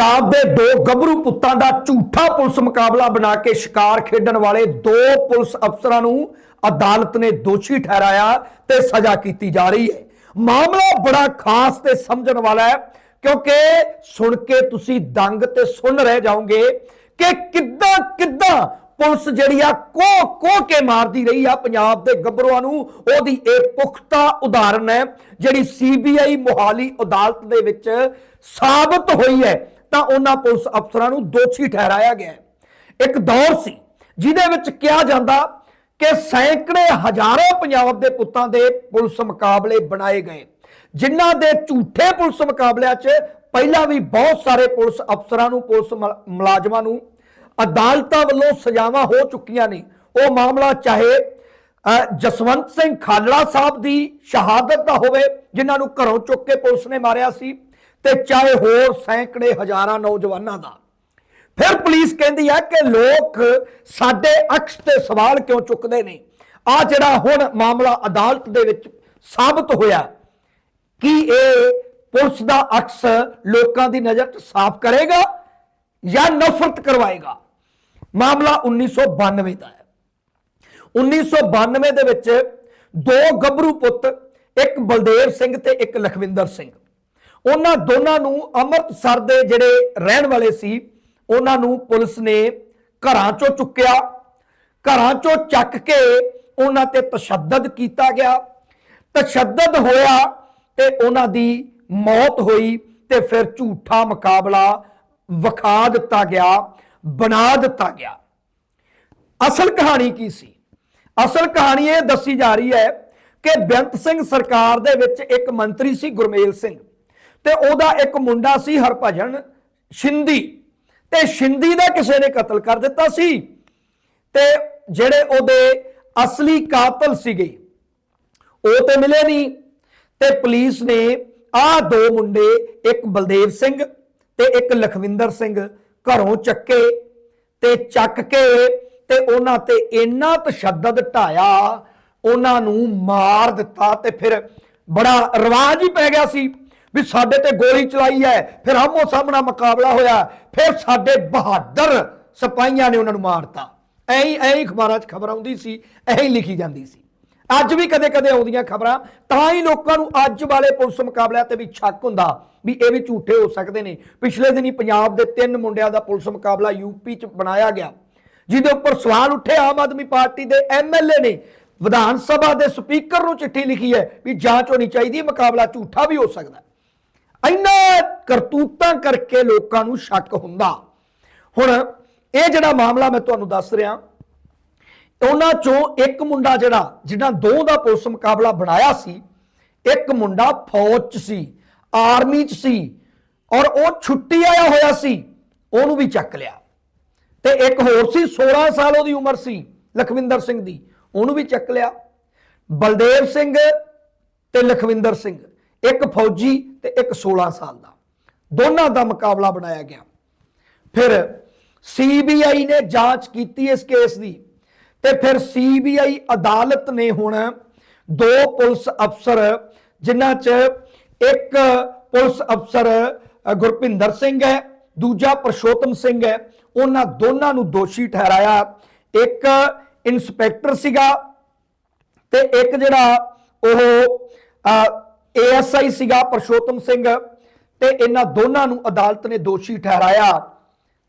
ਪੰਜਾਬ ਦੇ ਦੋ ਗੱਭਰੂ ਪੁੱਤਾਂ ਦਾ ਝੂਠਾ ਪੁਲਿਸ ਮੁਕਾਬਲਾ ਬਣਾ ਕੇ ਸ਼ਿਕਾਰ ਖੇਡਣ ਵਾਲੇ ਦੋ ਪੁਲਿਸ ਅਫਸਰਾਂ ਨੂੰ ਅਦਾਲਤ ਨੇ ਦੋਸ਼ੀ ਠਹਿਰਾਇਆ ਤੇ ਸਜ਼ਾ ਕੀਤੀ ਜਾ ਰਹੀ ਹੈ। ਮਾਮਲਾ ਬੜਾ ਖਾਸ ਤੇ ਸਮਝਣ ਵਾਲਾ ਹੈ, ਕਿਉਂਕਿ ਸੁਣ ਕੇ ਤੁਸੀਂ ਦੰਗ ਤੇ ਸੁਣ ਰਹਿ ਜਾਓਗੇ ਕਿ ਕਿੱਦਾਂ ਕਿੱਦਾਂ ਪੁਲਿਸ ਜਿਹੜੀ ਆ ਕੋ ਕੋ ਕੇ ਮਾਰਦੀ ਰਹੀ ਆ ਪੰਜਾਬ ਦੇ ਗੱਭਰੂਆਂ ਨੂੰ। ਉਹਦੀ ਇਹ ਪੁਖਤਾ ਉਦਾਹਰਨ ਹੈ, ਜਿਹੜੀ ਸੀਬੀਆਈ ਮੋਹਾਲੀ ਅਦਾਲਤ ਦੇ ਵਿੱਚ ਸਾਬਤ ਹੋਈ ਹੈ। ਤਾਂ ਉਹਨਾਂ ਪੁਲਿਸ ਅਫਸਰਾਂ ਨੂੰ ਦੋਸ਼ੀ ਠਹਿਰਾਇਆ ਗਿਆ ਹੈ। ਇੱਕ ਦੌਰ ਸੀ, ਜਿਹਦੇ ਵਿੱਚ ਕਿਹਾ ਜਾਂਦਾ ਕਿ ਸੈਂਕੜੇ ਹਜ਼ਾਰਾਂ ਪੰਜਾਬ ਦੇ ਪੁੱਤਾਂ ਦੇ ਪੁਲਿਸ ਮੁਕਾਬਲੇ ਬਣਾਏ ਗਏ। ਜਿਨ੍ਹਾਂ ਦੇ ਝੂਠੇ ਪੁਲਿਸ ਮੁਕਾਬਲਿਆਂ 'ਚ ਪਹਿਲਾਂ ਵੀ ਬਹੁਤ ਸਾਰੇ ਪੁਲਿਸ ਅਫਸਰਾਂ ਨੂੰ, ਪੁਲਿਸ ਮੁਲਾ- ਮੁਲਾਜ਼ਮਾਂ ਨੂੰ ਅਦਾਲਤਾਂ ਵੱਲੋਂ ਸਜ਼ਾਵਾਂ ਹੋ ਚੁੱਕੀਆਂ ਨੇ। ਉਹ ਮਾਮਲਾ ਚਾਹੇ ਜਸਵੰਤ ਸਿੰਘ ਖਾਲੜਾ ਸਾਹਿਬ ਦੀ ਸ਼ਹਾਦਤ ਦਾ ਹੋਵੇ, ਜਿਨ੍ਹਾਂ ਨੂੰ ਘਰੋਂ ਚੁੱਕ ਕੇ ਪੁਲਿਸ ਨੇ ਮਾਰਿਆ ਸੀ ਤੇ ਚਾਹੇ ਹੋਰ ਸੈਂਕੜੇ ਹਜ਼ਾਰਾਂ ਨੌਜਵਾਨਾਂ ਦਾ। ਫਿਰ ਪੁਲਿਸ ਕਹਿੰਦੀ ਹੈ ਕਿ ਲੋਕ ਸਾਡੇ ਅਕਸ ਤੇ ਸਵਾਲ ਕਿਉਂ ਚੁੱਕਦੇ ਨੇ? ਆ ਜਿਹੜਾ ਹੁਣ ਮਾਮਲਾ ਅਦਾਲਤ ਦੇ ਵਿੱਚ ਸਾਬਤ ਹੋਇਆ, ਕਿ ਇਹ ਪੁਲਿਸ ਦਾ ਅਕਸ ਲੋਕਾਂ ਦੀ ਨਜ਼ਰ 'ਚ ਸਾਫ਼ ਕਰੇਗਾ ਜਾਂ ਨਫ਼ਰਤ ਕਰਵਾਏਗਾ? ਮਾਮਲਾ 1992 ਦਾ ਹੈ। 1992 ਦੇ ਵਿੱਚ ਦੋ ਗੱਭਰੂ ਪੁੱਤ, ਇੱਕ ਬਲਦੇਵ ਸਿੰਘ ਤੇ ਇੱਕ ਲਖਵਿੰਦਰ ਸਿੰਘ। ਉਹਨਾਂ ਦੋਨਾਂ ਨੂੰ ਅੰਮ੍ਰਿਤਸਰ ਦੇ ਜਿਹੜੇ ਰਹਿਣ ਵਾਲੇ ਸੀ, ਉਹਨਾਂ ਨੂੰ ਪੁਲਿਸ ਨੇ ਘਰਾਂ ਚੋਂ ਚੁੱਕਿਆ। ਘਰਾਂ ਚੋਂ ਚੱਕ ਕੇ ਉਹਨਾਂ ਤੇ ਤਸ਼ੱਦਦ ਕੀਤਾ ਗਿਆ। ਤਸ਼ੱਦਦ ਹੋਇਆ ਤੇ ਉਹਨਾਂ ਦੀ ਮੌਤ ਹੋਈ ਤੇ ਫਿਰ ਝੂਠਾ ਮੁਕਾਬਲਾ ਵਿਖਾ ਦਿੱਤਾ ਗਿਆ, ਬਣਾ ਦਿੱਤਾ ਗਿਆ। ਅਸਲ ਕਹਾਣੀ ਕੀ ਸੀ? ਅਸਲ ਕਹਾਣੀ ਇਹ ਦੱਸੀ ਜਾ ਰਹੀ ਹੈ ਕਿ ਬੇਅੰਤ ਸਿੰਘ ਸਰਕਾਰ ਦੇ ਵਿੱਚ ਇੱਕ ਮੰਤਰੀ ਸੀ ਗੁਰਮੇਲ ਸਿੰਘ। ਤੇ ਉਹਦਾ ਇੱਕ ਮੁੰਡਾ ਸੀ ਹਰਭਜਨ ਸ਼ਿੰਦੀ। ਤੇ ਸ਼ਿੰਦੀ ਦਾ ਕਿਸੇ ਨੇ ਕਤਲ ਕਰ ਦਿੱਤਾ ਸੀ ਤੇ ਜਿਹੜੇ ਉਹਦੇ ਅਸਲੀ ਕਾਤਲ ਸੀਗੇ, ਉਹ ਤੇ ਮਿਲੇ ਨਹੀਂ। ਤੇ ਪੁਲਿਸ ਨੇ ਆਹ ਦੋ ਮੁੰਡੇ, ਇੱਕ ਬਲਦੇਵ ਸਿੰਘ ਤੇ ਇੱਕ ਲਖਵਿੰਦਰ ਸਿੰਘ, ਘਰੋਂ ਚੱਕੇ ਤੇ ਚੱਕ ਕੇ ਤੇ ਉਹਨਾਂ ਤੇ ਇੰਨਾ ਤਸ਼ੱਦਦ ਢਾਇਆ, ਉਹਨਾਂ ਨੂੰ ਮਾਰ ਦਿੱਤਾ ਤੇ ਫਿਰ ਬੜਾ ਰਿਵਾਜ ਹੀ ਪੈ ਗਿਆ ਸੀ। ਵੀ ਸਾਡੇ ਤੇ ਗੋਲੀ ਚਲਾਈ ਹੈ ਫਿਰ ਆਮੋ ਸਾਹਮਣਾ ਮੁਕਾਬਲਾ ਹੋਇਆ ਫਿਰ ਸਾਡੇ ਬਹਾਦਰ ਸਿਪਾਹੀਆਂ ਨੇ ਉਹਨਾਂ ਨੂੰ ਮਾਰਤਾ। ਐਂ ਹੀ ਐਂ ਹੀ ਅਖਬਾਰਾਂ 'ਚ ਖਬਰ ਆਉਂਦੀ ਸੀ ਐਂ ਲਿਖੀ ਜਾਂਦੀ ਸੀ। ਅੱਜ ਵੀ ਕਦੇ-ਕਦੇ ਆਉਂਦੀਆਂ ਖਬਰਾਂ ਤਾਂ ਹੀ ਲੋਕਾਂ ਨੂੰ ਅੱਜ ਵਾਲੇ ਪੁਲਿਸ ਮੁਕਾਬਲਿਆਂ ਤੇ ਵੀ ਸ਼ੱਕ ਹੁੰਦਾ ਵੀ ਇਹ ਵੀ ਝੂਠੇ ਹੋ ਸਕਦੇ ਨੇ। ਪਿਛਲੇ ਦਿਨੀ ਪੰਜਾਬ ਦੇ ਤਿੰਨ ਮੁੰਡਿਆਂ ਦਾ ਪੁਲਿਸ ਮੁਕਾਬਲਾ ਯੂਪੀ 'ਚ ਬਣਾਇਆ ਗਿਆ ਜਿਹਦੇ ਉੱਪਰ ਸਵਾਲ ਉੱਠੇ ਆਮ ਆਦਮੀ ਪਾਰਟੀ ਦੇ ਐਮਐਲਏ ਨੇ। ਵਿਧਾਨ ਸਭਾ ਦੇ ਸਪੀਕਰ ਨੂੰ ਚਿੱਠੀ ਲਿਖੀ ਹੈ ਵੀ ਜਾਂਚ ਹੋਣੀ ਚਾਹੀਦੀ ਹੈ, ਮੁਕਾਬਲਾ ਝੂਠਾ ਵੀ ਹੋ ਸਕਦਾ। ਹੈ। ਇੰਨਾ ਕਰਤੂਤਾਂ ਕਰਕੇ ਲੋਕਾਂ ਨੂੰ ਸ਼ੱਕ ਹੁੰਦਾ। ਹੁਣ ਇਹ ਜਿਹੜਾ ਮਾਮਲਾ ਮੈਂ ਤੁਹਾਨੂੰ ਦੱਸ ਰਿਹਾ, ਉਹਨਾਂ ਚੋਂ ਇੱਕ ਮੁੰਡਾ ਜਿਹੜਾ ਜਿਹਨਾਂ ਦੋ ਦਾ ਪੁਲਿਸ ਮੁਕਾਬਲਾ ਬਣਾਇਆ ਸੀ, ਇੱਕ ਮੁੰਡਾ ਫੌਜ 'ਚ ਸੀ, ਆਰਮੀ 'ਚ ਸੀ, ਔਰ ਉਹ ਛੁੱਟੀ ਆਇਆ ਹੋਇਆ ਸੀ, ਉਹਨੂੰ ਵੀ ਚੱਕ ਲਿਆ। ਤੇ ਇੱਕ ਹੋਰ ਸੀ 16 ਸਾਲ ਉਹਦੀ ਉਮਰ ਸੀ, ਲਖਵਿੰਦਰ ਸਿੰਘ ਦੀ, ਉਹਨੂੰ ਵੀ ਚੱਕ ਲਿਆ। ਬਲਦੇਵ ਸਿੰਘ ਤੇ ਲਖਵਿੰਦਰ ਸਿੰਘ। ਇੱਕ ਫੌਜੀ ਤੇ ਇੱਕ 16 ਸਾਲ ਦਾ। ਦੋਨਾਂ ਦਾ ਮੁਕਾਬਲਾ ਬਣਾਇਆ ਗਿਆ। ਫਿਰ ਸੀਬੀਆਈ ਨੇ ਜਾਂਚ ਕੀਤੀ ਇਸ ਕੇਸ ਦੀ। ਤੇ ਫਿਰ ਸੀਬੀਆਈ ਅਦਾਲਤ ਨੇ ਹੁਣ ਦੋ ਪੁਲਿਸ ਅਫਸਰ, ਜਿਨ੍ਹਾਂ 'ਚ ਇੱਕ ਪੁਲਿਸ ਅਫਸਰ ਗੁਰਪਿੰਦਰ ਸਿੰਘ ਹੈ, ਦੂਜਾ ਪ੍ਰਸ਼ੋਤਮ ਸਿੰਘ ਹੈ। ਉਹਨਾਂ ਦੋਨਾਂ ਨੂੰ ਦੋਸ਼ੀ ਠਹਿਰਾਇਆ। ਇੱਕ ਇਨਸਪੈਕਟਰ ਸੀਗਾ ਤੇ ਇੱਕ ਜਿਹੜਾ ਉਹ ਏਐਸਆਈ ਸੀਗਾ ਪਰਸ਼ੋਤਮ ਸਿੰਘ ਤੇ ਇਹਨਾਂ ਦੋਨਾਂ ਨੂੰ ਅਦਾਲਤ ਨੇ ਦੋਸ਼ੀ ਠਹਿਰਾਇਆ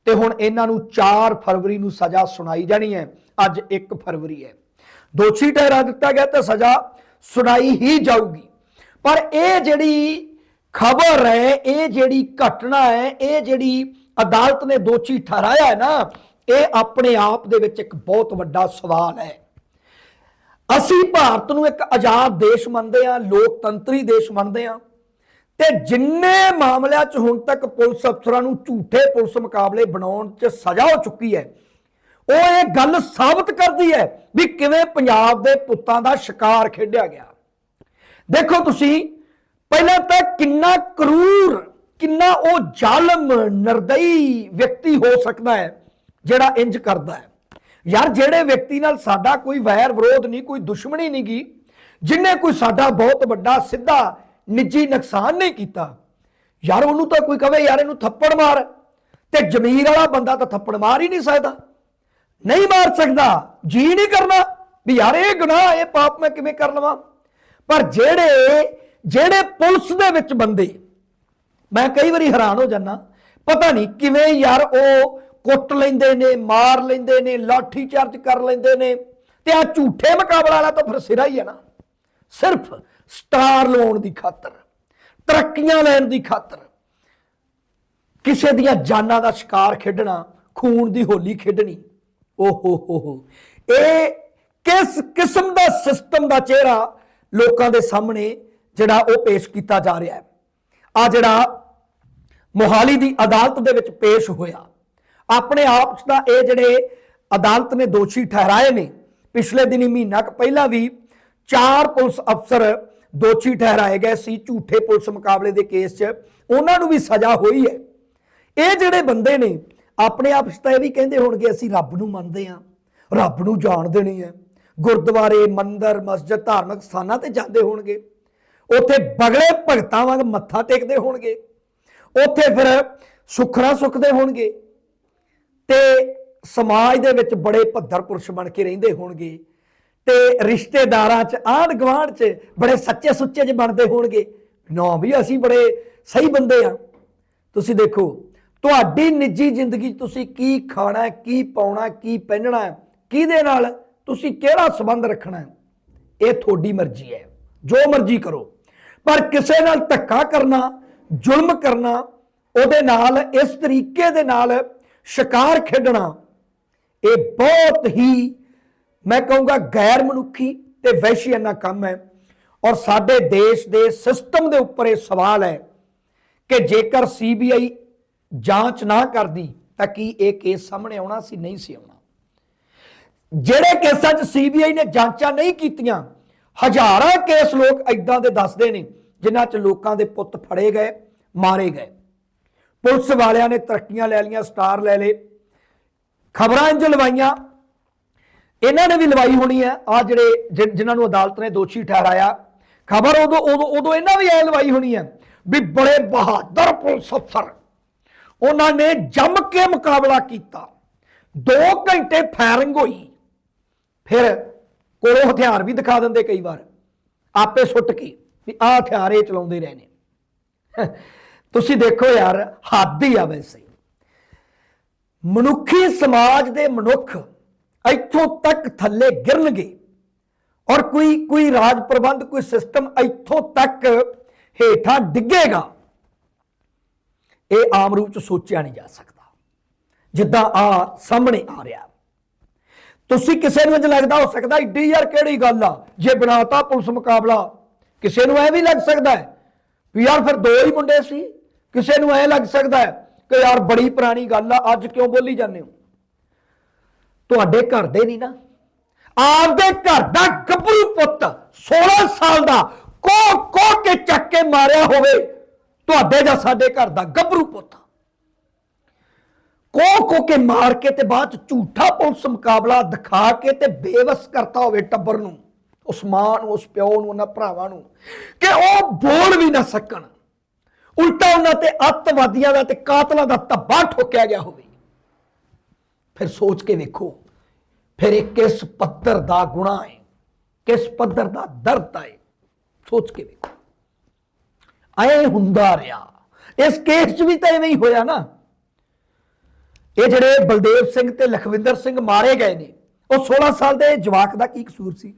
ਤੇ ਹੁਣ ਇਹਨਾਂ ਨੂੰ 4 ਫਰਵਰੀ ਨੂੰ ਸਜ਼ਾ ਸੁਣਾਈ ਜਾਣੀ ਹੈ। ਅੱਜ 1 ਫਰਵਰੀ ਹੈ। ਦੋਸ਼ੀ ਠਹਿਰਾ ਦਿੱਤਾ ਗਿਆ ਤੇ ਸਜ਼ਾ ਸੁਣਾਈ ਹੀ ਜਾਊਗੀ। ਪਰ ਇਹ ਜਿਹੜੀ ਖਬਰ ਹੈ, ਇਹ ਜਿਹੜੀ ਘਟਨਾ ਹੈ, ਇਹ ਜਿਹੜੀ ਅਦਾਲਤ ਨੇ ਦੋਸ਼ੀ ਠਹਿਰਾਇਆ ਹੈ ਨਾ, ਇਹ ਆਪਣੇ ਆਪ ਦੇ ਵਿੱਚ ਇੱਕ ਬਹੁਤ ਵੱਡਾ ਸਵਾਲ ਹੈ। ਅਸੀਂ ਭਾਰਤ ਨੂੰ ਇੱਕ ਆਜ਼ਾਦ ਦੇਸ਼ ਮੰਨਦੇ ਆ ਲੋਕਤੰਤਰੀ ਦੇਸ਼ ਮੰਨਦੇ ਆ ਤੇ ਜਿੰਨੇ ਮਾਮਲਿਆਂ 'ਚ ਹੁਣ ਤੱਕ ਪੁਲਿਸ ਅਫਸਰਾਂ ਨੂੰ ਝੂਠੇ ਪੁਲਿਸ ਮੁਕਾਬਲੇ ਬਣਾਉਣ 'ਚ ਸਜ਼ਾ ਹੋ ਚੁੱਕੀ ਹੈ, ਉਹ ਇਹ ਗੱਲ ਸਾਬਤ ਕਰਦੀ ਹੈ ਵੀ ਕਿਵੇਂ ਪੰਜਾਬ ਦੇ ਪੁੱਤਾਂ ਦਾ ਸ਼ਿਕਾਰ ਖੇਡਿਆ ਗਿਆ। ਦੇਖੋ ਤੁਸੀਂ, ਪਹਿਲਾਂ ਤਾਂ ਕਿੰਨਾ ਕਰੂਰ, ਕਿੰਨਾ ਉਹ ਜ਼ਾਲਮ, ਨਰਦਈ ਵਿਅਕਤੀ ਹੋ ਸਕਦਾ ਹੈ ਜਿਹੜਾ ਇੰਜ ਕਰਦਾ ਹੈ। ਯਾਰ ਜਿਹੜੇ ਵਿਅਕਤੀ ਨਾਲ ਸਾਡਾ ਕੋਈ ਵੈਰ ਵਿਰੋਧ ਨਹੀਂ, ਕੋਈ ਦੁਸ਼ਮਣੀ ਨਹੀਂ ਗੀ, ਜਿਨੇ ਕੋਈ ਸਾਡਾ ਬਹੁਤ ਵੱਡਾ ਸਿੱਧਾ ਨਿੱਜੀ ਨੁਕਸਾਨ ਨਹੀਂ ਕੀਤਾ, ਯਾਰ ਉਹਨੂੰ ਤਾਂ ਕੋਈ ਕਵੇ, ਯਾਰ ਇਹਨੂੰ ਥੱਪੜ ਮਾਰ, ਤੇ ਜ਼ਮੀਰ ਵਾਲਾ ਬੰਦਾ ਤਾਂ ਥੱਪੜ ਮਾਰ ਹੀ ਨਹੀਂ ਸਕਦਾ। ਨਹੀਂ ਮਾਰ ਸਕਦਾ, ਜੀ ਨਹੀਂ ਕਰਨਾ, ਵੀ ਯਾਰ ਇਹ ਗੁਨਾਹ, ਇਹ ਪਾਪ ਮੈਂ ਕਿਵੇਂ ਕਰ ਲਵਾਂ? ਪਰ ਜਿਹੜੇ ਜਿਹੜੇ ਪੁਲਿਸ ਦੇ ਵਿੱਚ ਬੰਦੇ, ਮੈਂ ਕਈ ਵਾਰੀ ਹੈਰਾਨ ਹੋ ਜਾਂਦਾ, ਪਤਾ ਨਹੀਂ ਕਿਵੇਂ ਯਾਰ ਉਹ ਕੁੱਟ ਲੈਂਦੇ ਨੇ, ਮਾਰ ਲੈਂਦੇ ਨੇ, ਲਾਠੀ ਚਾਰਜ ਕਰ ਲੈਂਦੇ ਨੇ। ਤੇ ਆ ਝੂਠੇ ਮੁਕਾਬਲਾ ਵਾਲਾ ਤਾਂ ਫਿਰ ਸਿਰਾ ਹੀ ਹੈ ਨਾ। ਸਿਰਫ ਸਟਾਰ ਲਾਉਣ ਦੀ ਖਾਤਰ, ਤਰੱਕੀਆਂ ਲੈਣ ਦੀ ਖਾਤਰ। ਕਿਸੇ ਦੀਆਂ ਜਾਨਾਂ ਦਾ ਸ਼ਿਕਾਰ ਖੇਡਣਾ, ਖੂਨ ਦੀ ਹੋਲੀ ਖੇਡਣੀ। ਓ ਹੋ ਹੋ। ਹੋ ਇਹ ਕਿਸ ਕਿਸਮ ਦਾ ਸਿਸਟਮ ਦਾ ਚਿਹਰਾ ਲੋਕਾਂ ਦੇ ਸਾਹਮਣੇ ਜਿਹੜਾ ਉਹ ਪੇਸ਼ ਕੀਤਾ ਜਾ ਰਿਹਾ ਹੈ? ਆ ਜਿਹੜਾ ਮੋਹਾਲੀ ਦੀ ਅਦਾਲਤ ਦੇ ਵਿੱਚ ਪੇਸ਼ ਹੋਇਆ ਆਪਣੇ ਆਪ 'ਚ ਤਾਂ ਇਹ ਜਿਹੜੇ ਅਦਾਲਤ ਨੇ ਦੋਸ਼ੀ ਠਹਿਰਾਏ ਨੇ, ਪਿਛਲੇ ਦਿਨੀ ਮਹੀਨਾ ਕੁ ਪਹਿਲਾਂ ਵੀ ਚਾਰ ਪੁਲਿਸ ਅਫਸਰ ਦੋਸ਼ੀ ਠਹਿਰਾਏ ਗਏ ਸੀ, ਝੂਠੇ ਪੁਲਿਸ ਮੁਕਾਬਲੇ ਦੇ ਕੇਸ 'ਚ, ਉਹਨਾਂ ਨੂੰ ਵੀ ਸਜ਼ਾ ਹੋਈ ਹੈ। ਇਹ ਜਿਹੜੇ ਬੰਦੇ ਨੇ, ਆਪਣੇ ਆਪ 'ਚ ਤਾਂ ਇਹ ਵੀ ਕਹਿੰਦੇ ਹੋਣਗੇ, ਅਸੀਂ ਰੱਬ ਨੂੰ ਮੰਨਦੇ ਹਾਂ, ਰੱਬ ਨੂੰ ਜਾਣਦੇ ਨਹੀਂ ਹੈ। ਗੁਰਦੁਆਰੇ, ਮੰਦਰ, ਮਸਜਿਦ, ਧਾਰਮਿਕ ਸਥਾਨਾਂ ਤੇ ਜਾਂਦੇ ਹੋਣਗੇ। ਉੱਥੇ ਬਗਲੇ ਭਗਤਾਂ ਵਾਂਗ ਮੱਥਾ ਟੇਕਦੇ ਹੋਣਗੇ। ਉੱਥੇ ਫਿਰ ਸੁਖਣਾ ਸੁਖਦੇ ਹੋਣਗੇ। ਤੇ ਸਮਾਜ ਦੇ ਵਿੱਚ ਬੜੇ ਭੱਦਰ ਪੁਰਸ਼ ਬਣ ਕੇ ਰਹਿੰਦੇ ਹੋਣਗੇ ਤੇ ਰਿਸ਼ਤੇਦਾਰਾਂ 'ਚ ਆਂਢ ਗੁਆਂਢ 'ਚ ਬੜੇ ਸੱਚੇ ਸੁੱਚੇ 'ਚ ਬਣਦੇ ਹੋਣਗੇ। ਨਾ ਵੀ ਅਸੀਂ ਬੜੇ ਸਹੀ ਬੰਦੇ ਆ। ਤੁਸੀਂ ਦੇਖੋ, ਤੁਹਾਡੀ ਨਿੱਜੀ ਜ਼ਿੰਦਗੀ 'ਚ ਤੁਸੀਂ ਕੀ ਖਾਣਾ, ਕੀ ਪਾਉਣਾ, ਕੀ ਪਹਿਨਣਾ, ਕਿਹਦੇ ਨਾਲ ਤੁਸੀਂ ਕਿਹੜਾ ਸੰਬੰਧ ਰੱਖਣਾ ਇਹ ਤੁਹਾਡੀ ਮਰਜ਼ੀ ਹੈ। ਜੋ ਮਰਜ਼ੀ ਕਰੋ। ਪਰ ਕਿਸੇ ਨਾਲ ਧੱਕਾ ਕਰਨਾ, ਜ਼ੁਲਮ ਕਰਨਾ, ਉਹਦੇ ਨਾਲ, ਇਸ ਤਰੀਕੇ ਦੇ ਨਾਲ ਸ਼ਿਕਾਰ ਖੇਡਣਾ, ਇਹ ਬਹੁਤ ਹੀ ਮੈਂ ਕਹੂੰਗਾ ਗੈਰ ਮਨੁੱਖੀ ਤੇ ਵਹਿਸ਼ੀਆਨਾ ਕੰਮ ਹੈ। ਔਰ ਸਾਡੇ ਦੇਸ਼ ਦੇ ਸਿਸਟਮ ਦੇ ਉੱਪਰ ਇਹ ਸਵਾਲ ਹੈ ਕਿ ਜੇਕਰ ਸੀਬੀਆਈ ਜਾਂਚ ਨਾ ਕਰਦੀ, ਤਾਂ ਕੀ ਇਹ ਕੇਸ ਸਾਹਮਣੇ ਆਉਣਾ ਸੀ, ਨਹੀਂ ਸੀ ਆਉਣਾ? ਜਿਹੜੇ ਕੇਸਾਂ 'ਚ ਸੀਬੀਆਈ ਨੇ ਜਾਂਚਾਂ ਨਹੀਂ ਕੀਤੀਆਂ, ਹਜ਼ਾਰਾਂ ਕੇਸ ਲੋਕ ਐਦਾਂ ਦੇ ਦੱਸਦੇ ਨੇ, ਜਿਨ੍ਹਾਂ 'ਚ ਲੋਕਾਂ ਦੇ ਪੁੱਤ ਫੜੇ ਗਏ, ਮਾਰੇ ਗਏ। ਪੁਲਿਸ ਵਾਲਿਆਂ ਨੇ ਤਰੱਕੀਆਂ ਲੈ ਲਈਆਂ, ਸਟਾਰ ਲੈ ਲਏ। ਖਬਰਾਂ ਇੰਜ ਲਵਾਈਆਂ। ਇਹਨਾਂ ਨੇ ਵੀ ਲਵਾਈ ਹੋਣੀ ਹੈ। ਆ ਜਿਹੜੇ ਜਿ- ਜਿਨ੍ਹਾਂ ਨੂੰ ਅਦਾਲਤ ਨੇ ਦੋਸ਼ੀ ਠਹਿਰਾਇਆ, ਖਬਰ ਉਦੋਂ ਉਦੋਂ ਉਦੋਂ ਇਹਨਾਂ ਵੀ ਐ ਲਵਾਈ ਹੋਣੀ ਹੈ ਵੀ ਬੜੇ ਬਹਾਦਰ ਪੁਲਿਸ ਅਫਸਰ। ਉਹਨਾਂ ਨੇ ਜੰਮ ਕੇ ਮੁਕਾਬਲਾ ਕੀਤਾ। 2 ਘੰਟੇ ਫਾਇਰਿੰਗ ਹੋਈ। ਫਿਰ ਕੋਲੋਂ ਹਥਿਆਰ ਵੀ ਦਿਖਾ ਦਿੰਦੇ ਕਈ ਵਾਰ। ਆਪੇ ਸੁੱਟ ਕੇ ਵੀ ਆਹ ਹਥਿਆਰ ਇਹ ਚਲਾਉਂਦੇ ਰਹੇ ਨੇ। ਤੁਸੀਂ ਦੇਖੋ ਯਾਰ, ਹੱਦ ਹੀ ਆ ਵੈਸੇ। ਮਨੁੱਖੀ ਸਮਾਜ ਦੇ ਮਨੁੱਖ ਇੱਥੋਂ ਤੱਕ ਥੱਲੇ ਗਿਰਨਗੇ ਔਰ ਕੋਈ ਕੋਈ ਰਾਜ ਪ੍ਰਬੰਧ, ਕੋਈ ਸਿਸਟਮ ਇੱਥੋਂ ਤੱਕ ਹੇਠਾਂ ਡਿੱਗੇਗਾ। ਇਹ ਆਮ ਰੂਪ ਚ ਸੋਚਿਆ ਨਹੀਂ ਜਾ ਸਕਦਾ। ਜਿੱਦਾਂ ਆ ਸਾਹਮਣੇ ਆ ਰਿਹਾ। ਤੁਸੀਂ ਕਿਸੇ ਨੂੰ ਇੰਜ ਲੱਗਦਾ ਹੋ ਸਕਦਾ, ਏਡੀ ਯਾਰ ਕਿਹੜੀ ਗੱਲ ਆ? ਜੇ ਬਣਾਤਾ ਪੁਲਿਸ ਮੁਕਾਬਲਾ, ਕਿਸੇ ਨੂੰ ਐ ਵੀ ਲੱਗ ਸਕਦਾ ਹੈ ਵੀ ਯਾਰ ਫਿਰ ਦੋ ਹੀ ਮੁੰਡੇ ਸੀ? ਕਿਸੇ ਨੂੰ ਐ ਲੱਗ ਸਕਦਾ ਹੈ ਕਿ ਯਾਰ ਬੜੀ ਪੁਰਾਣੀ ਗੱਲ ਆ, ਅੱਜ ਕਿਉਂ ਬੋਲੀ ਜਾਂਦੇ ਹੋ? ਤੁਹਾਡੇ ਘਰ ਦੇ ਨਹੀਂ ਨਾ। ਆਪਦੇ ਘਰ ਦਾ ਗੱਭਰੂ ਪੁੱਤ 16 ਸਾਲ ਦਾ ਕੋ ਕੋ ਕੇ ਚੱਕ ਕੇ ਮਾਰਿਆ ਹੋਵੇ, ਤੁਹਾਡੇ ਜਾਂ ਸਾਡੇ ਘਰ ਦਾ ਗੱਭਰੂ ਪੁੱਤ। ਕੋ ਕੋ ਕੇ ਮਾਰ ਕੇ ਤੇ ਬਾਅਦ ਚ ਝੂਠਾ ਪੁਲਿਸ ਮੁਕਾਬਲਾ ਦਿਖਾ ਕੇ ਤੇ ਬੇਵਸ ਕਰਤਾ ਹੋਵੇ ਟੱਬਰ ਨੂੰ, ਉਸ ਮਾਂ ਨੂੰ, ਉਸ ਪਿਓ ਨੂੰ, ਉਹਨਾਂ ਭਰਾਵਾਂ ਨੂੰ, ਕਿ ਉਹ ਬੋਲ ਵੀ ਨਾ ਸਕਣ। ਉਲਟਾ ਉਹਨਾਂ ਤੇ ਅੱਤਵਾਦੀਆਂ ਦਾ ਤੇ ਕਾਤਲਾਂ ਦਾ ਧੱਬਾ ਠੋਕਿਆ ਗਿਆ ਹੋਵੇ। ਫਿਰ ਸੋਚ ਕੇ ਵੇਖੋ, ਫਿਰ ਇਹ ਕਿਸ ਪੱਧਰ ਦਾ ਗੁਨਾਹ ਹੈ, ਕਿਸ ਪੱਧਰ ਦਾ ਦਰਦ ਹੈ? ਸੋਚ ਕੇ ਵੇਖੋ। ਐ ਹੁੰਦਾ ਰਿਹਾ। ਇਸ ਕੇਸ 'ਚ ਵੀ ਤਾਂ ਐਵੇਂ ਹੀ ਹੋਇਆ ਨਾ। ਇਹ ਜਿਹੜੇ ਬਲਦੇਵ ਸਿੰਘ ਤੇ ਲਖਵਿੰਦਰ ਸਿੰਘ ਮਾਰੇ ਗਏ ਨੇ, ਉਹ 16 ਸਾਲ ਦੇ ਜਵਾਕ ਦਾ ਕੀ ਕਸੂਰ ਸੀ?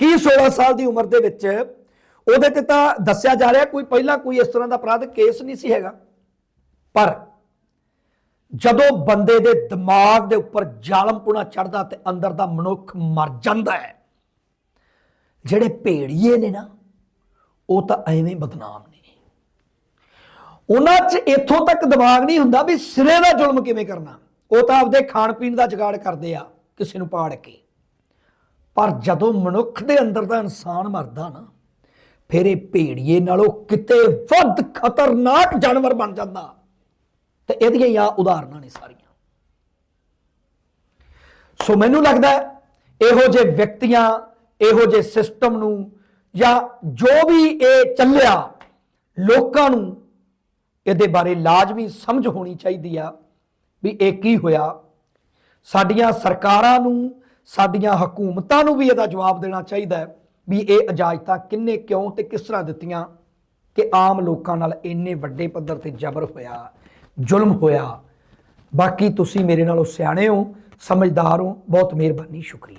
ਕੀ 16 ਸਾਲ ਦੀ ਉਮਰ ਦੇ ਵਿੱਚ ਉਹਦੇ ਤੇ ਤਾਂ ਦੱਸਿਆ ਜਾ ਰਿਹਾ ਕੋਈ ਪਹਿਲਾਂ ਕੋਈ ਇਸ ਤਰ੍ਹਾਂ ਦਾ ਅਪਰਾਧ ਕੇਸ ਨਹੀਂ ਸੀ ਹੈਗਾ। ਪਰ ਜਦੋਂ ਬੰਦੇ ਦੇ ਦਿਮਾਗ ਦੇ ਉੱਪਰ ਜ਼ਾਲਮਪੁਣਾ ਚੜਦਾ ਤੇ ਅੰਦਰ ਦਾ ਮਨੁੱਖ ਮਰ ਜਾਂਦਾ ਹੈ, ਜਿਹੜੇ ਭੇੜੀਏ ਨੇ ਨਾ, ਉਹ ਤਾਂ ਐਵੇਂ ਬਦਨਾਮ ਨੇ। ਉਹਨਾਂ 'ਚ ਇੱਥੋਂ ਤੱਕ ਦਿਮਾਗ ਨਹੀਂ ਹੁੰਦਾ ਵੀ ਸਿਰੇ ਦਾ ਜ਼ੁਲਮ ਕਿਵੇਂ ਕਰਨਾ। ਉਹ ਤਾਂ ਆਪਦੇ ਖਾਣ ਪੀਣ ਦਾ ਜਗਾੜ ਕਰਦੇ ਆ, ਕਿਸੇ ਨੂੰ ਪਾੜ ਕੇ। ਪਰ ਜਦੋਂ ਮਨੁੱਖ ਦੇ ਅੰਦਰ ਦਾ ਇਨਸਾਨ ਮਰਦਾ ਨਾ ਫਿਰ ਇਹ ਭੇੜੀਏ ਨਾਲੋਂ ਕਿਤੇ ਵੱਧ ਖਤਰਨਾਕ ਜਾਨਵਰ ਬਣ ਜਾਂਦਾ। ਤੇ ਇਹਦੀਆਂ ਹੀ ਆ ਉਦਾਹਰਨਾਂ ਨੇ ਸਾਰੀਆਂ। ਸੋ ਮੈਨੂੰ ਲੱਗਦਾ ਇਹੋ ਜਿਹੇ ਵਿਅਕਤੀਆਂ, ਇਹੋ ਜਿਹੇ ਸਿਸਟਮ ਨੂੰ ਜਾਂ ਜੋ ਵੀ ਇਹ ਚੱਲਿਆ, ਲੋਕਾਂ ਨੂੰ ਇਹਦੇ ਬਾਰੇ ਲਾਜ਼ਮੀ ਸਮਝ ਹੋਣੀ ਚਾਹੀਦੀ ਆ ਵੀ ਇਹ ਕੀ ਹੋਇਆ। ਸਾਡੀਆਂ ਸਰਕਾਰਾਂ ਨੂੰ, ਸਾਡੀਆਂ ਹਕੂਮਤਾਂ ਨੂੰ ਵੀ ਇਹਦਾ ਜਵਾਬ ਦੇਣਾ ਚਾਹੀਦਾ ਹੈ। ਵੀ ਇਹ ਇਜਾਜ਼ਤਾਂ ਕਿੰਨੇ ਕਿਉਂ ਤੇ ਕਿਸ ਤਰ੍ਹਾਂ ਦਿੱਤੀਆਂ ਕਿ ਆਮ ਲੋਕਾਂ ਨਾਲ ਇੰਨੇ ਵੱਡੇ ਪੱਧਰ ਤੇ ਜ਼ਬਰ ਹੋਇਆ, ਜ਼ੁਲਮ ਹੋਇਆ। ਬਾਕੀ ਤੁਸੀਂ ਮੇਰੇ ਨਾਲੋਂ ਸਿਆਣੇ ਹੋ, ਸਮਝਦਾਰ ਹੋ, ਬਹੁਤ ਮਿਹਰਬਾਨੀ, ਸ਼ੁਕਰੀਆ।